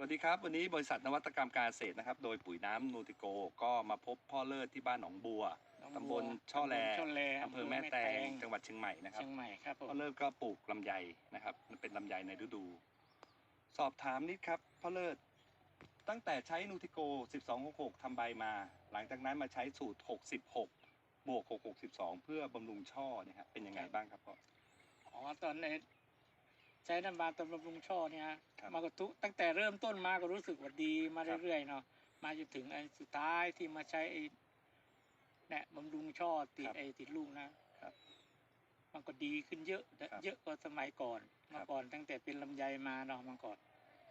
สวัสดีครับ วันนี้บริษัทนวัตกรรมการเกษตรนะครับ โดยปุ๋ยน้ำนูติโกก็มาพบพ่อเลิศที่บ้านหนองบัวตำบลช่อแลช่อแลอำเภอแม่แตงจังหวัดเชียงใหม่นะครับเชียงใหม่ครับผมพ่อเลิศก็ปลูกลำไยนะครับมันเป็นลำไยในฤดู สอบถามนิดครับพ่อเลิศตั้งแต่ใช้นูติโก 1266ทำใบมา หลังจากนั้นมาใช้สูตร 66 บวก 662 เพื่อบำรุงช่อเนี่ยครับเป็นยังไงบ้างครับพ่ออ๋อตอนใน ใช้น้ำบาตอนบำรุงช่อเนี่ยฮะครับมาก็ทุกตั้งแต่เริ่มต้นมาก็รู้สึกว่าดีมาครับเรื่อยๆเนาะมาจนถึงไอ้สุดท้ายที่มาใช้ไอ้เนี่ยบำรุงช่อติดไอ้ติดลูกนะครับมันก็ดีขึ้นเยอะครับเยอะกว่าสมัยก่อนครับเมื่อก่อนตั้งแต่เป็นลำไยมาเนาะเมื่อก่อน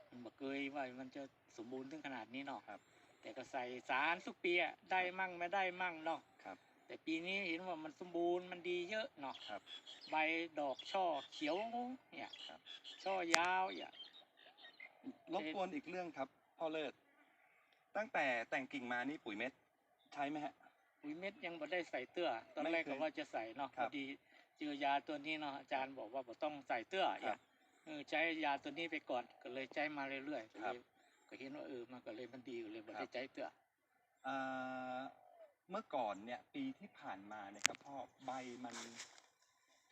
มันบอกเคยว่ามันจะสมบูรณ์ถึงขนาดนี้เนาะครับแต่ก็ใส่สารทุกปีอะได้มั่งไม่ได้มั่งเนาะครับ แต่ปีนี้เห็นว่ามันสมบูรณ์มันดีเยอะเนาะครับ ใบดอกช่อเขียวเนี่ยครับ ช่อยาวเนี่ยรบกวนอีกเรื่องครับพ่อเลิศตั้งแต่แต่งกิ่งมานี่ปุ๋ยเม็ด ใช้ไหมฮะ ปุ๋ยเม็ดยังบ่ได้ใส่เตื้อตอนไม่แรกเคยก็ว่าจะใส่เนาะคพรัอบ ดีเจอยาตัวนี้เนาะอาจารย์บอกว่าบ่ต้องใส่เตื้อครัเนี่ยบเออใช้ยาตัวนี้ไปก่อนก็เลยใช้มาเรื่อยๆก็ครัเลบยก็เห็นว่าเออมันก็เลยมันดีก็เลยบ่ครัได้บ ใช้เตื้อ อ่า เมื่อก่อนเนี่ยปีที่ผ่านมาเนี่ยครับพ่อใบมัน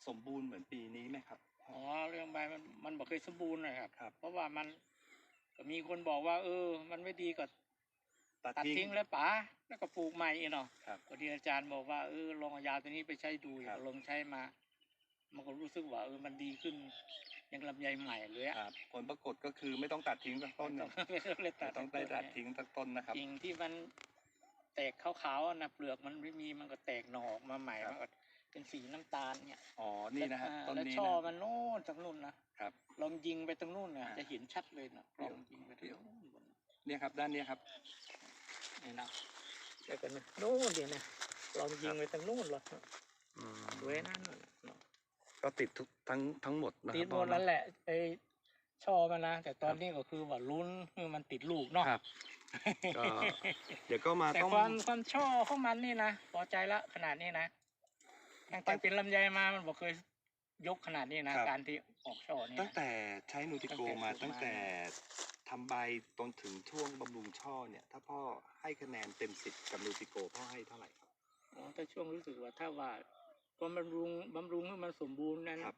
สมบูรณ์เหมือนปีนี้ไหมครับพ่ออ๋อเรื่องใบมันมันบ่เคยสมบูรณ์เลยครับ ครับ เพราะว่ามันก็มีคนบอกว่า เออ มันไม่ดีก็ตัดตัดทิ้ทิ้งง แล้วป๋าแล้วก็ปลูกใหม่อีกเนาะครับพอดีอาจารย์บอกว่าเออลองเอายาตัวนี้ไปใช้ดูครับ ลองใช้มา มันก็รู้สึกว่าเออมันดีขึ้นยังลำไยใหม่เลยอะครับ ผลปรากฏก็คือไม่ต้องตัดทิ้งสักต้นต้เนี่อยงไม่ต้องเลยตัไม่ดต้องได้ตัดทิ้งสักต้นนะครับกิ่งที่มัน แตกขาวๆอะนะเปลือกมันไม่มีมันก็แตกหน่อออกมาใหม่ครับมันก็เป็นสีน้ำตาลเนี่ยอ๋อนี่นะฮะอ่าต้นแล้วนี้ช่อนะมันโน่นจากนู่นนะครับ ลองยิงไปตรงนู่นเนี่ยอ่าจะเห็นชัดเลยนะเดี๋ลยวองยิงไปตรงนู่นบนเนี่ยครับด้านเนี้ยครับ นี่นะเดี๋ยวกันนะโน่นเดี๋ยวนะลองยิงไปตรงนู่นหรอกสวยนั่นน่ะเนาะก็ติดทุกทั้งทั้งหมดนะคติรัดบหมพ่อดแล้วแหละไอ ช่อมันนะ แต่ตอนนี้ก็คือว่าลุ้นคือมันติดลูกเนาะครับก็เดี๋ยวก็มาแต่ต้องความความช่อของมันนี่นะพอใจละขนาดนี้นะตั้งแต่เป็นลำไยมามันบอกเคยยกขนาดนี้นะการที่ออกช่อนี่ตั้งนะ แต่ใช้นูติโกมาตั้ตั้งงแต่ แต่ทำใบจนถึงช่วงบำรุงช่อเนี่ย ถ้าพ่อให้คะแนนเต็มสิบกับนูติโกพ่อให้เท่าไหร่ครับ อ๋อแต่ช่วงรู้สึกว่าถ้าว่าพอบำรุงบำรุงให้มันสมบูรณ์นั้นครับ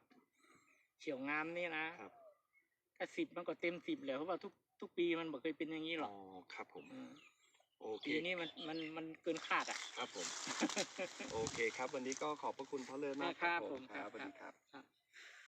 เฉียวงามนี่นะครับ ถ้าสิบมันก็เต็มสิบเลยเพราะว่าทุกทุกปีมันบอกเคยเป็นอย่างนี้หรอ๋ออกครับผมมโอเคปีนี้มันมันมันเกินคาดอะ ครับผม โอเคครับ วันนี้ก็ขอบพระคุณพ่อเลิศมากครับผมครับครับสวัสดีครับ ครับ